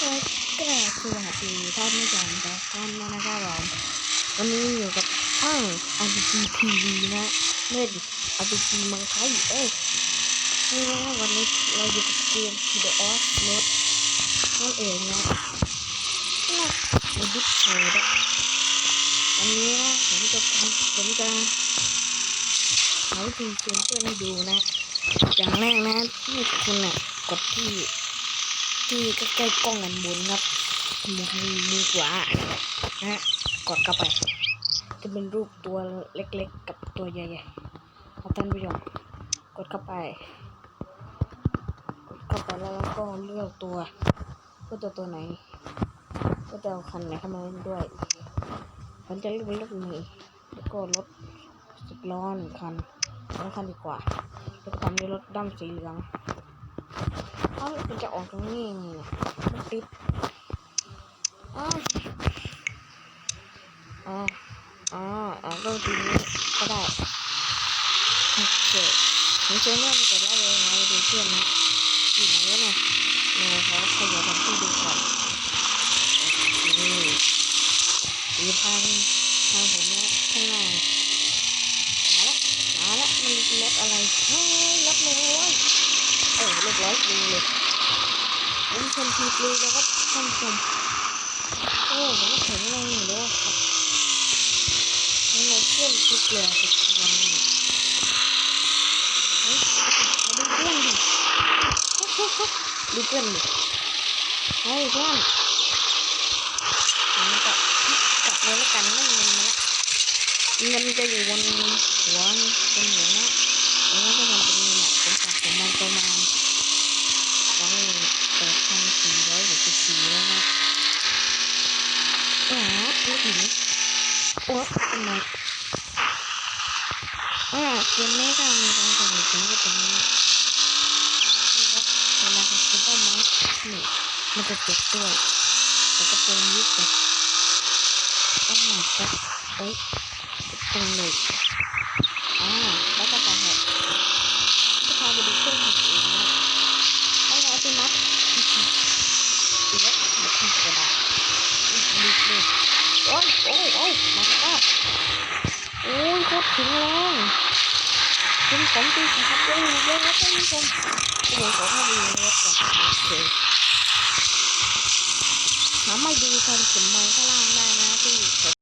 ก็กราบสวัสดีท่านผู้ชมทุกท่านนะครับผมวันนี้อยู่กับช่อง RPG TV นะเล่น RPG เมืองไทยเอ้ยนี่นะวันนี้เราอยู่กับเกม The Off Road นั่นเองนะนะในดิสโชดอะวันนี้นะผมจะทำผมจะหาวิธีเตือนเพื่อนให้ดูนะ อย่างแรกนะที่คุณน่ะกดที่ ที่ใกล้ๆกล้องอันบนครับมือมือขวานะฮะกดเข้าไป จะเป็นรูปตัวเล็กๆ กับตัวใหญ่ๆครับท่านผู้ชมกดเข้าไปกดเข้าไปแล้วก็เลือกตัวว่าตัวตัวไหน ก็จะเอาคันไหนเข้ามาเล่นด้วยผมจะเลือกเป็นรถเมล์แล้วก็รถสิบล้อหนึ่งคันแล้วคันดีกว่าแล้วก็ทำด้วยรถดำสีเหลือง อ้ามันจะออกตรงนี้นี่มันติดอ้าวอ๋ออ๋ออ๋อก็ทีนี้ก็ได้โอเคผมเจอเรื่องมาเสร็จแล้วเลยไงดูเพื่อนนะอยู่ไหนแล้วะเนี่ยเราขอขยับทำที่ดูก่อนโอเคดูทางทางผมนะข้างหน้ามาละมาละมันรถอะไรเฮ้ยรถเลยเว้ยโอ้เรียบร้อยดีเลย ผมชมทีปลีแล้วก็ท่านชมโอ้ผมก็แข็งแรงอยู่แล้วครับแล้วเราเพื่อนทุกเรือทุกวันนี่เฮ้ยมาดูเพื่อนดิดูเพื่อนดิเฮ้ยเพื่อนผมก็กลับเลยแล้วกันได้เงินมาละเงินจะอยู่บนหัวบนหัวนะแล้วก็จะทำเป็นเงินอะผมสั่งผมมันประมาณ สองหมื่นแปดพันสี่ร้อยหกสิบสี่แล้วนะ อ๋อลูกหินโอ้ทำไมอ่าเกมนี้ก็มีการสนุกสนานตรงนี้นะนี่ครับเวลาคุณต้องมานี่มันจะเจ็บด้วยแต่ก็เป็นยุคแบบต้องหมักครับเอ้ยตรงเลยอ่าแล้วก็ต่อเหตุจะพาไปดูเครื่องขับเองนะไม่เอาไปมัดอีกเดี๋ยวเดียวทำกระดาษอีก นิดนึงโอ้ยโอ้ยโอ้ยมาก็โอ้ยโคตรถึงแรงคุณผมตีขับได้เยอะแล้วท่านผู้ชมเดี๋ยวขอเข้าไปดูรถก่อนโอเคหาไม่ดูทางเข็มไม้ข้างล่าง